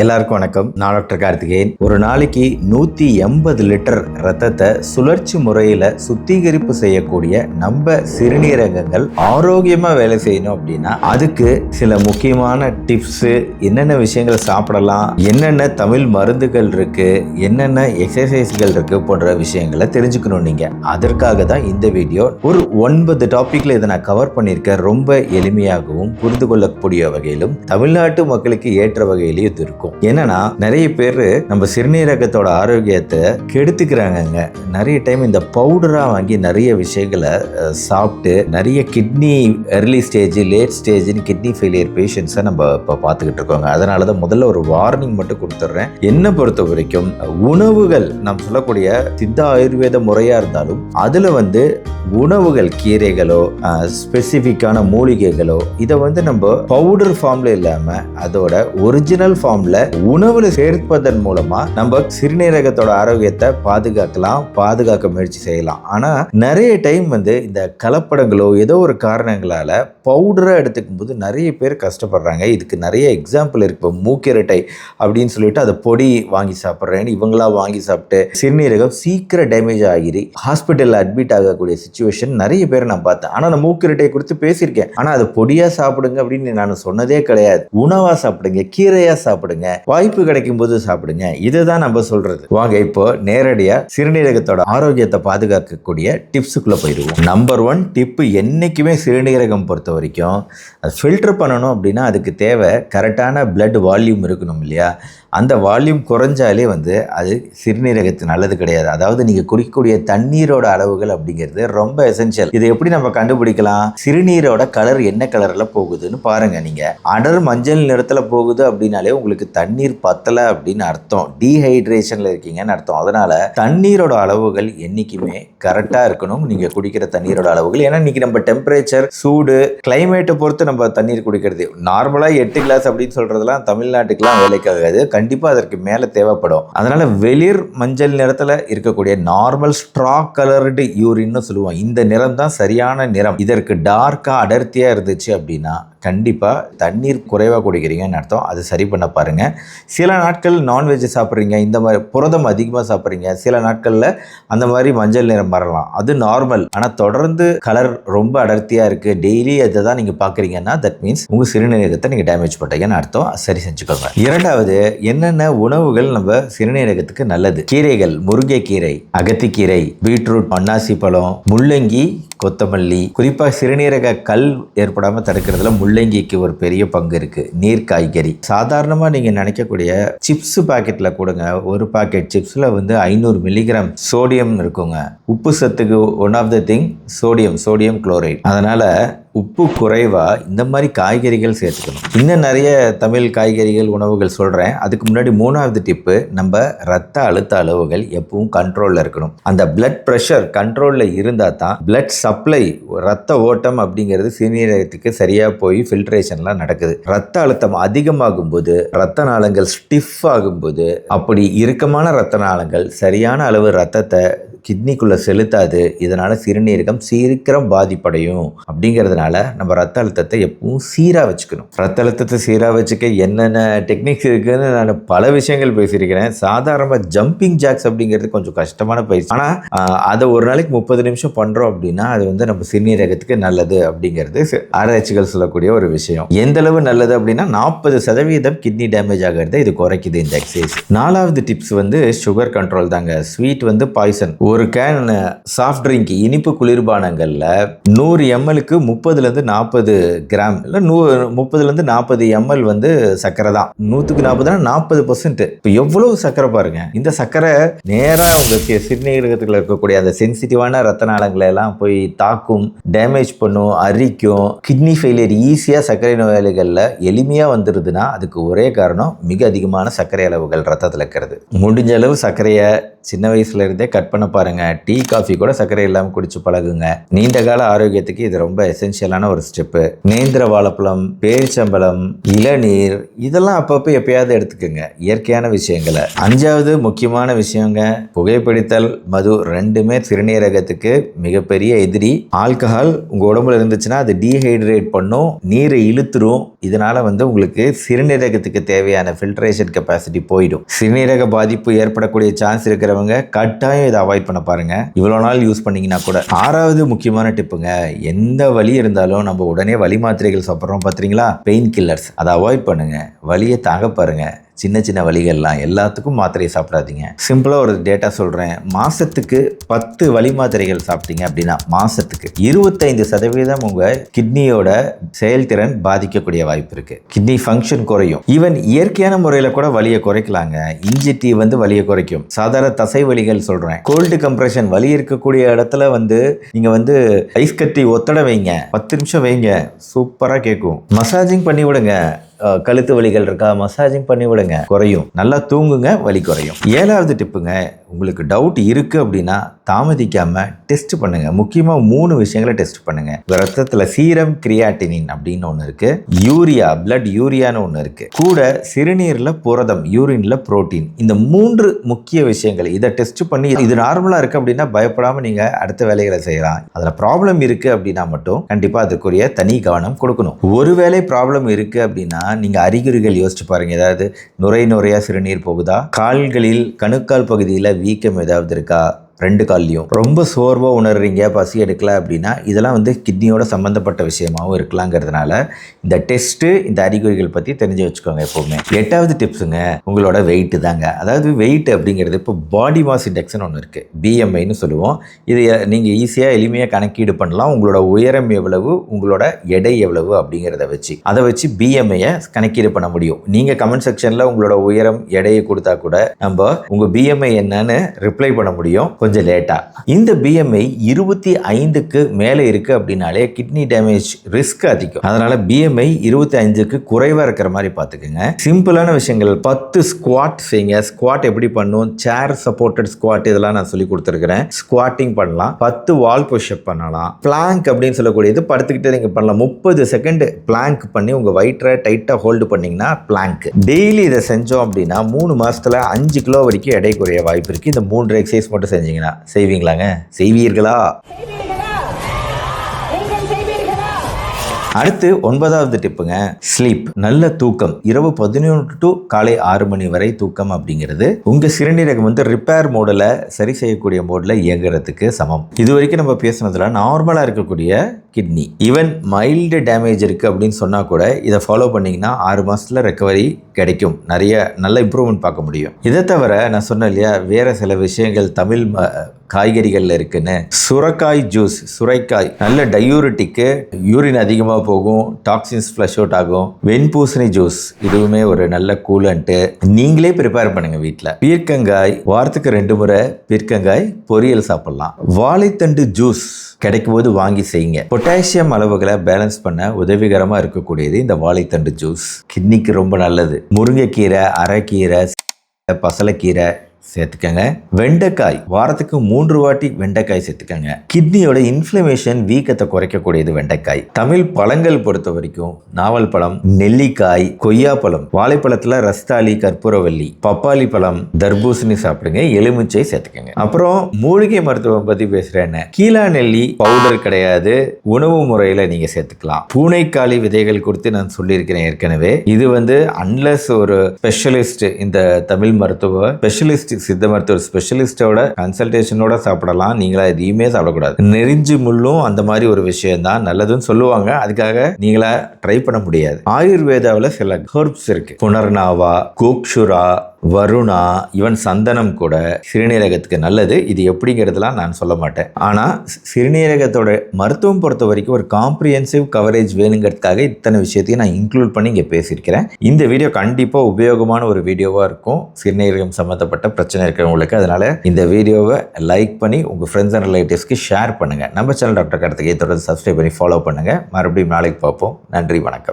எல்லாருக்கும் வணக்கம். நான் டாக்டர் கார்த்திகேயன். ஒரு நாளைக்கு நூற்றி எண்பது லிட்டர் ரத்தத்தை சுழற்சி முறையில் சுத்திகரிப்பு செய்யக்கூடிய நம்ம சிறுநீரகங்கள் ஆரோக்கியமாக வேலை செய்யணும் அப்படின்னா அதுக்கு சில முக்கியமான டிப்ஸு என்னென்ன விஷயங்கள் சாப்பிடலாம் என்னென்ன தமிழ் மருந்துகள் இருக்குது என்னென்ன எக்ஸசைஸ்கள் இருக்குது போன்ற விஷயங்களை தெரிஞ்சுக்கணும் நீங்கள் அதற்காக தான் இந்த வீடியோ ஒரு ஒன்பது டாப்பிக்கில் இதை நான் கவர் பண்ணியிருக்கேன். ரொம்ப எளிமையாகவும் புரிந்து கொள்ளக்கூடிய வகையிலும் தமிழ்நாட்டு மக்களுக்கு ஏற்ற வகையிலையும் இது இருக்கும். என்னன்னா நிறைய பேர் நம்ம சிறுநீரகத்தோட ஆரோக்கியத்தை கெடுத்துக்கிறாங்கங்க. நிறைய டைம் இந்த பவுடராக வாங்கி நிறைய விஷயங்களை சாப்பிட்டு நிறைய கிட்னி எர்லி ஸ்டேஜ் லேட் ஸ்டேஜ்னு கிட்னி ஃபெயிலியர் பேஷண்ட்ஸை நம்ம இப்போ பார்த்துக்கிட்டு இருக்கோங்க. அதனால தான் முதல்ல ஒரு வார்னிங் மட்டும் கொடுத்துட்றேன் என்னை பொறுத்த வரைக்கும் உணவுகள் நாம் சொல்லக்கூடிய சித்த ஆயுர்வேத முறையாக இருந்தாலும் அதில் வந்து உணவுகள் கீரைகளோ ஸ்பெசிஃபிக்கான மூலிகைகளோ இதை வந்து நம்ம பவுடர் ஃபார்ம்ல இல்லாமல் அதோட ஒரிஜினல் ஃபார்மில் உணவுல சேர்ப்பதன் மூலமா நம்ம சிறுநீரகத்தோட ஆரோக்கியத்தை பாதுகாக்கலாம் பாதுகாக்க முயற்சி செய்யலாம். ஆனா நிறைய டைம் வந்து இந்த கலப்படங்களோ ஏதோ ஒரு காரணங்களால பவுடரா எடுத்துக்கும் போது நிறைய பேர் கஷ்டப்படுறாங்க. இதுக்கு நிறைய எக்ஸாம்பிள் இருக்கு. இப்போ மூக்கிரட்டை அப்படின்னு சொல்லிட்டு அதை பொடி வாங்கி சாப்பிட்றேன்னு இவங்களா வாங்கி சாப்பிட்டு சிறுநீரகம் சீக்கிரம் டேமேஜ் ஆகிரி ஹாஸ்பிட்டலில் அட்மிட் ஆகக்கூடிய சுச்சுவேஷன் நிறைய பேர் நான் பார்த்தேன். ஆனால் நான் மூக்கிரட்டையை குறித்து பேசியிருக்கேன். ஆனால் அதை பொடியாக சாப்பிடுங்க அப்படின்னு நான் சொன்னதே கிடையாது. உணவாக சாப்பிடுங்க கீரையாக சாப்பிடுங்க. வாய்ப்பு கிடைக்கும் போது சாப்பிடுங்க. இதுதான் நம்ம சொல்றது. வாங்க இப்போ நேரடியாக சிறுநீரகத்தோட ஆரோக்கியத்தை பாதுகாக்கக்கூடிய டிப்ஸுக்குள்ளே போயிடுவோம். நம்பர் ஒன் டிப்பு என்றைக்குமே சிறுநீரகம் பொறுத்த வரைக்கும் அது ஃபில்டர் பண்ணணும் அப்படின்னா அதுக்கு தேவை கரெக்டான பிளட் வால்யூம் இருக்கணும் இல்லையா? அந்த வால்யூம் குறைஞ்சாலே வந்து அது சிறுநீரகத்து நல்லது கிடையாது. அதாவது நீங்கள் குடிக்கக்கூடிய தண்ணீரோட அளவுகள் அப்படிங்கிறது ரொம்ப எசென்ஷியல் இதை எப்படி நம்ம கண்டுபிடிக்கலாம்? சிறுநீரோட கலர் என்ன கலரில் போகுதுன்னு பாருங்கள் நீங்கள் அடர் மஞ்சள் நிறத்தில் போகுது அப்படின்னாலே உங்களுக்கு தண்ணீர் பத்தலை அப்படின்னு அர்த்தம். டீஹைட்ரேஷனில் இருக்கீங்கன்னு அர்த்தம். அதனால் தண்ணீரோட அளவுகள் என்றைக்குமே கரெக்டாக இருக்கணும். நீங்கள் குடிக்கிற தண்ணீரோட அளவுகள். ஏன்னா இன்றைக்கி நம்ம டெம்பரேச்சர் சூடு கிளைமேட்டை பொறுத்து நம்ம தண்ணீர் குடிக்கிறது. நார்மலாக எட்டு கிளாஸ் அப்படின்னு சொல்கிறதுலாம் தமிழ்நாட்டுக்கெலாம் வேலைக்காகாது. கண்டிப்பாக அதற்கு மேலே தேவைப்படும். அதனால் வெளிர் மஞ்சள் நிறத்தில் இருக்கக்கூடிய நார்மல் ஸ்ட்ரா கலர்டு யூரின்னு சொல்லுவோம். இந்த நிறம் தான் சரியான நிறம். இதற்கு டார்க்காக அடர்த்தியாக இருந்துச்சு அப்படின்னா கண்டிப்பாக தண்ணீர் குறைவாக குடிக்கிறீங்கன்னு அர்த்தம். அது சரி பண்ண பாருங்கள் சில நாட்கள் நான்வெஜ் சாப்பிட்றீங்க இந்த மாதிரி புரதம் அதிகமாக சாப்பிட்றீங்க சில நாட்களில் அந்த மாதிரி மஞ்சள் நிறம் வரலாம். அது நார்மல் ஆனால் தொடர்ந்து கலர் ரொம்ப அடர்த்தியாக இருக்குது டெய்லி அதை தான் நீங்கள் பார்க்குறீங்கன்னா தட் மீன்ஸ் உங்கள் சிறுநீரகத்தை நீங்கள் டேமேஜ் பண்ணுறீங்கன்னு அர்த்தம். சரி செஞ்சுக்கோங்க. இரண்டாவது என்னென்ன உணவுகள் நம்ம சிறுநீரகத்துக்கு நல்லது? கீரைகள் முருங்கைக்கீரை அகத்திக்கீரை பீட்ரூட் பன்னாசி பழம் முள்ளங்கி கொத்தமல்லி குறிப்பாக சிறுநீரக கல் ஏற்படாமல் தடுக்கிறதுல முள்ளங்கிக்கு ஒரு பெரிய பங்கு இருக்குது நீர் காய்கறி. சாதாரணமாக நீங்கள் நினைக்கக்கூடிய சிப்ஸ் பாக்கெட்டில் கொடுங்க. ஒரு பாக்கெட் சிப்ஸில் வந்து ஐநூறு மில்லிகிராம் சோடியம் இருக்குங்க. உப்பு சத்துக்கு one of the thing sodium sodium chloride அதனால் உப்பு குறைவாக இந்த மாதிரி காய்கறிகள் சேர்த்துக்கணும். இன்னும் நிறைய தமிழ் காய்கறிகள் உணவுகள் சொல்கிறேன் அதுக்கு முன்னாடி மூணாவது டிப்பு நம்ம ரத்த அழுத்த அளவுகள் எப்பவும் கண்ட்ரோலில் இருக்கணும். அந்த பிளட் ப்ரெஷர் கண்ட்ரோலில் இருந்தால் தான் பிளட் சப்ளை ரத்த ஓட்டம் அப்படிங்கிறது சிறுநீரகத்துக்கு சரியாக போய் ஃபில்ட்ரேஷன்லாம் நடக்குது. ரத்த அழுத்தம் அதிகமாகும் போது ரத்த நாளங்கள் ஸ்டிஃப் ஆகும்போது அப்படி இறுக்கமான ரத்த நாளங்கள் சரியான அளவு ரத்தத்தை கிட்னிக்குள்ளே செலுத்தாது இதனால் சிறுநீரகம் சீக்கிரம் பாதிப்படையும் அப்படிங்கிறதுனால நம்ம ரத்த அழுத்தத்தை எப்பவும் சீராக வச்சுக்கணும். ரத்த அழுத்தத்தை சீராக வச்சுக்க என்னென்ன டெக்னிக்ஸ் இருக்குதுன்னு நான் பல விஷயங்கள் பேசியிருக்கிறேன். சாதாரணமாக ஜம்பிங் ஜாக்ஸ் அப்படிங்கிறது கொஞ்சம் கஷ்டமான பயிற்சி. ஆனால் அதை ஒரு நாளைக்கு முப்பது நிமிஷம் பண்ணுறோம் அப்படின்னா அது வந்து நம்ம சிறுநீரகத்துக்கு நல்லது அப்படிங்கிறது ஆராய்ச்சிகள் சொல்லக்கூடிய ஒரு விஷயம். எந்த அளவு நல்லது அப்படின்னா நாற்பது சதவீதம் கிட்னி டேமேஜ் ஆகிறத இது குறைக்குது இந்த எக்ஸசைஸ் நாலாவது டிப்ஸ் வந்து சுகர் கண்ட்ரோல் தாங்க. ஸ்வீட் வந்து பாய்சன் ஒரு கேன் சாஃப்ட் ட்ரிங்க் இனிப்பு குளிர்பானங்களில் நூறு எம்எலுக்கு முப்பதுலேருந்து நாற்பது கிராம் இல்லை நூ முப்பதுலேருந்து நாற்பது எம்எல் வந்து சர்க்கரை தான். நூற்றுக்கு நாற்பதுனா நாற்பது பர்சன்ட் இப்போ எவ்வளோ சர்க்கரை பாருங்க. இந்த சர்க்கரை நேராக உங்களுக்கு சிறுநீரகத்தில் இருக்கக்கூடிய அந்த சென்சிட்டிவான ரத்த நாளங்களை எல்லாம் போய் தாக்கும் டேமேஜ் பண்ணும் அரிக்கும் கிட்னி ஃபெயிலியர் ஈஸியாக சர்க்கரை நோயாளிகளில் எளிமையாக வந்துடுதுன்னா அதுக்கு ஒரே காரணம் மிக அதிகமான சர்க்கரை அளவுகள் ரத்தத்தில் இருக்கிறது. முடிஞ்ச அளவு சர்க்கரையை சின்ன வயசுல இருந்தே கட் பண்ண பாருங்க. டீ காஃபி கூட சர்க்கரை இல்லாமல் குடிச்சு பழகுங்க. நீண்ட கால ஆரோக்கியத்துக்கு இது ரொம்ப எசென்ஷியலான ஒரு ஸ்டெப்பு நேந்திர வாழைப்பழம் பேரிச்சம்பழம் இளநீர் இதெல்லாம் அப்பப்போ எப்பயாவது எடுத்துக்கோங்க. இயற்கையான விஷயங்களை. அஞ்சாவது முக்கியமான விஷயங்க புகைப்பிடித்தல். மது ரெண்டுமே சிறுநீரகத்துக்கு மிகப்பெரிய எதிரி. ஆல்கஹால் உங்கள் உடம்புல இருந்துச்சுன்னா அது டீஹைட்ரேட் பண்ணும் நீரை இழுத்துரும். இதனால வந்து உங்களுக்கு சிறுநீரகத்துக்கு தேவையான ஃபில்ட்ரேஷன் கெப்பாசிட்டி போயிடும். சிறுநீரக பாதிப்பு ஏற்படக்கூடிய சான்ஸ் இருக்கிறவங்க கட்டாயம் இதை அவாய்ட் பண்ண பாருங்க. இவ்வளோ நாள் யூஸ் பண்ணீங்கன்னா கூட. ஆறாவது முக்கியமான டிப்புங்க எந்த வலி இருந்தாலும் நம்ம உடனே வலி மாத்திரைகள் சாப்பிட்றோம் பார்த்தீங்களா பெயின் கில்லர்ஸ் அதை அவாய்ட் பண்ணுங்க. வலியை தாங்க பாருங்க. சின்ன சின்ன வலிகள்லாம் எல்லாத்துக்கும் மாத்திரையை சாப்பிடாதீங்க. சிம்பிளாக ஒரு டேட்டா சொல்கிறேன் மாதத்துக்கு பத்து வலி மாத்திரைகள் சாப்பிட்டீங்க அப்படின்னா மாதத்துக்கு இருபத்தைந்து சதவீதம் உங்கள் கிட்னியோட செயல்திறன் பாதிக்கக்கூடிய வாய்ப்பு இருக்குது கிட்னி ஃபங்க்ஷன் குறையும். ஈவன் இயற்கையான முறையில் கூட வலியை குறைக்கலாங்க. இஞ்சி டீ வந்து வலியை குறைக்கும். சாதாரண தசை வலிகள் சொல்கிறேன் கோல்டு கம்ப்ரெஷன் வலி இருக்கக்கூடிய இடத்துல வந்து நீங்கள் வந்து ஐஸ் கட்டி ஒத்தட வைங்க. பத்து நிமிஷம் வைங்க. சூப்பராக கேட்கும் மசாஜிங் பண்ணி விடுங்க. கழுத்து வலிகள் இருக்கா? மசாஜிங் பண்ணி விடுங்க. குறையும். நல்லா தூங்குங்க வலி குறையும். ஏழாவது டிப்புங்க உங்களுக்கு டவுட் இருக்குது அப்படின்னா தாமதிக்காமல் டெஸ்ட் பண்ணுங்க. முக்கியமாக மூணு விஷயங்களை டெஸ்ட் பண்ணுங்க. ரத்தத்தில் சீரம் கிரியாட்டினின் அப்படின்னு ஒன்று இருக்குது யூரியா பிளட் யூரியான்னு ஒன்று இருக்குது கூட சிறுநீரில் புரதம் யூரின்ல புரோட்டீன் இந்த மூன்று முக்கிய விஷயங்கள் இதை டெஸ்ட் பண்ணி இது நார்மலாக இருக்குது அப்படின்னா பயப்படாமல் நீங்கள் அடுத்த வேலைகளை செய்யலாம். அதில் ப்ராப்ளம் இருக்குது அப்படின்னா மட்டும் கண்டிப்பாக அதுக்குரிய தனி கவனம் கொடுக்கணும். ஒருவேளை ப்ராப்ளம் இருக்குது அப்படின்னா நீங்கள் அறிகுறிகள் யோசிச்சு பாருங்கள் ஏதாவது நுரை நுரையாக சிறுநீர் போகுதா? கால்களில் கணுக்கால் பகுதியில் வீக்கம் ஏதாவது இருக்கா ரெண்டு கால்லையும். ரொம்ப சோர்வாக உணர்றீங்க பசி எடுக்கல அப்படின்னா இதெல்லாம் வந்து கிட்னியோட சம்மந்தப்பட்ட விஷயமாகவும் இருக்கலாங்கிறதுனால இந்த டெஸ்ட்டு இந்த அறிகுறிகள் பற்றி தெரிஞ்சு வச்சுக்கோங்க எப்போவுமே. எட்டாவது டிப்ஸுங்க உங்களோட வெயிட்டு தாங்க. அதாவது வெயிட் அப்படிங்கிறது இப்போ பாடி மாஸ் இண்டெக்ஸ்னு ஒன்று இருக்குது பிஎம்ஐன்னு சொல்லுவோம். இது நீங்கள் ஈஸியாக எளிமையாக கணக்கீடு பண்ணலாம். உங்களோட உயரம் எவ்வளவு உங்களோட எடை எவ்வளவு அப்படிங்கிறத வச்சு. அதை வச்சு பிஎம்ஐயை கணக்கீடு பண்ண முடியும். நீங்கள் கமெண்ட் செக்ஷனில் உங்களோட உயரம் எடையை கொடுத்தா கூட நம்ம உங்கள் பிஎம்ஐ என்னன்னு ரிப்ளை பண்ண முடியும். கொஞ்சம் லேட்டாக இந்த பிஎம்ஐ இருபத்தி ஐந்துக்கு மேலே இருக்குது அப்படின்னாலே கிட்னி டேமேஜ் ரிஸ்க் அதிகம். அதனால் பிஎம்ஐ இருபத்தி ஐந்துக்கு குறைவாக இருக்கிற மாதிரி பார்த்துக்குங்க. சிம்பிளான விஷயங்கள். பத்து ஸ்குவாட் செய்யுங்க. ஸ்குவாட் எப்படி பண்ணும்? சேர் சப்போர்ட்டட் ஸ்குவாட் இதெல்லாம் நான் சொல்லி கொடுத்துருக்கிறேன். ஸ்குவாட்டிங் பண்ணலாம். பத்து வால் புஷ்அப் பண்ணலாம். பிளாங்க் அப்படின்னு சொல்லக்கூடியது படுத்துக்கிட்டே நீங்கள் பண்ணலாம். முப்பது செகண்ட் பிளாங்க் பண்ணி உங்கள் வயிற்றை டைட்டாக ஹோல்டு பண்ணிங்கன்னா பிளாங்க் டெய்லி இதை செஞ்சோம் அப்படின்னா மூணு மாதத்தில் அஞ்சு கிலோ வரைக்கும் எடை குறைய வாய்ப்பு இருக்குது இந்த மூன்று எக்ஸசைஸ் மட்டும் செஞ்சீங்கன்னா செய்வீங்களாங்க? செய்வீர்களா? அடுத்து ஒன்பதாவது டிப்புங்க ஸ்லீப் நல்ல தூக்கம். இரவு பதினொன்று டு காலை ஆறு மணி வரை தூக்கம் அப்படிங்கிறது உங்க சிறுநீரகம் வந்து ரிப்பேர் மோடில் சரி செய்யக்கூடிய மோடில் இயங்குறதுக்கு சமம். இது வரைக்கும் நம்ம பேசுனதுல நார்மலாக இருக்கக்கூடிய கிட்னி ஈவன் மைல்டு டேமேஜ் இருக்குது அப்படின்னு சொன்னால் கூட இதை ஃபாலோ பண்ணிங்கன்னா ஆறு மாதத்தில் ரெக்கவரி கிடைக்கும். நிறைய நல்ல இம்ப்ரூவ்மெண்ட் பார்க்க முடியும். இதை தவிர நான் சொன்னேன் இல்லையா வேறு சில விஷயங்கள் தமிழ் ம- காய்கறிகளில் இருக்குன்னு. சுரக்காய் ஜூஸ் சுரைக்காய். நல்ல டயூரிட்டிக்கு யூரின் அதிகமாக போகும் டாக்ஸின்ஸ் ஃப்ளஷ் அவுட் ஆகும். வெண்பூசணி ஜூஸ் இதுவுமே ஒரு நல்ல கூலன்ட்டு நீங்களே ப்ரிப்பேர் பண்ணுங்கள் வீட்டில் பீர்க்கங்காய் வாரத்துக்கு ரெண்டு முறை பீர்க்கங்காய் பொரியல் சாப்பிட்லாம். வாழைத்தண்டு ஜூஸ் கிடைக்கும் போது வாங்கி செய்யுங்க. பொட்டாசியம் அளவுகளை பேலன்ஸ் பண்ண உதவிகரமாக இருக்கக்கூடியது இந்த வாழைத்தண்டு ஜூஸ் கிட்னிக்கு ரொம்ப நல்லது. முருங்கைக்கீரை அரைக்கீரை பசலைக்கீரை சேர்த்துக்கங்க. வெண்டைக்காய் வாரத்துக்கு மூன்று வாட்டி வெண்டைக்காய் சேர்த்துக்கங்க. கிட்னியோட இன்ஃப்ளமேஷன் வீக்கத்தை குறைக்கக்கூடியது வெண்டைக்காய். தமிழ் பழங்கள் பொறுத்த வரைக்கும் நாவல் பழம் நெல்லிக்காய் கொய்யாப்பழம் வாழைப்பழத்தில் ரஸ்தாளி கற்பூரவல்லி பப்பாளி பழம் தர்பூசணி சாப்பிடுங்க எலுமிச்சை சேர்த்துக்கங்க. அப்புறம் மூலிகை மருத்துவம் பத்தி பேசுறேன்னு கீழா நெல்லி பவுடர் கிடையாது உணவு முறையில நீங்க சேர்த்துக்கலாம். பூனைக்காளி விதைகள் குறித்து நான் சொல்லியிருக்கிறேன் ஏற்கனவே. இது வந்து அன்லஸ் ஒரு ஸ்பெஷலிஸ்ட் இந்த தமிழ் மருத்துவ ஸ்பெஷலிஸ்ட் சித்த மருத்துவர் ஸ்பெஷலிஸ்டோட கன்சல்டேஷனோட சாப்பிடலாம். நீங்களா எதையுமே சாப்பிடக்கூடாது. நெறிஞ்சு முள்ளும் அந்த மாதிரி ஒரு விஷயம் தான் நல்லதுன்னு சொல்லுவாங்க. அதுக்காக நீங்களா ட்ரை பண்ண முடியாது. ஆயுர்வேதாவில் சில ஹெர்ப்ஸ் இருக்கு. புனர்னாவா கோக்ஷுரா வருணா ஈவன் சந்தனம் கூட சிறுநீரகத்துக்கு நல்லது. இது எப்படிங்கிறதுலாம் நான் சொல்ல மாட்டேன். ஆனால் சிறுநீரகத்தோட மருத்துவம் பொறுத்த வரைக்கும் ஒரு காம்ப்ரிஹென்சிவ் கவரேஜ் வேணுங்கிறதுக்காக இத்தனை விஷயத்தையும் நான் இன்க்ளூட் பண்ணி இங்கே பேசியிருக்கிறேன். இந்த வீடியோ கண்டிப்பாக உபயோகமான ஒரு வீடியோவாக இருக்கும். சிறுநீரகம் சம்மந்தப்பட்ட பிரச்சனை இருக்கிறவங்களுக்கு அதனால் இந்த வீடியோவை லைக் பண்ணி உங்கள் ஃப்ரெண்ட்ஸ் அண்ட் ரிலேட்டிவ்ஸ்க்கு ஷேர் பண்ணுங்கள் நம்ம சேனல் டாக்டர் கார்த்திகை தொடர்ந்து சப்ஸ்கிரைப் பண்ணி ஃபாலோ பண்ணுங்கள் மறுபடியும் நாளைக்கு பார்ப்போம். நன்றி வணக்கம்.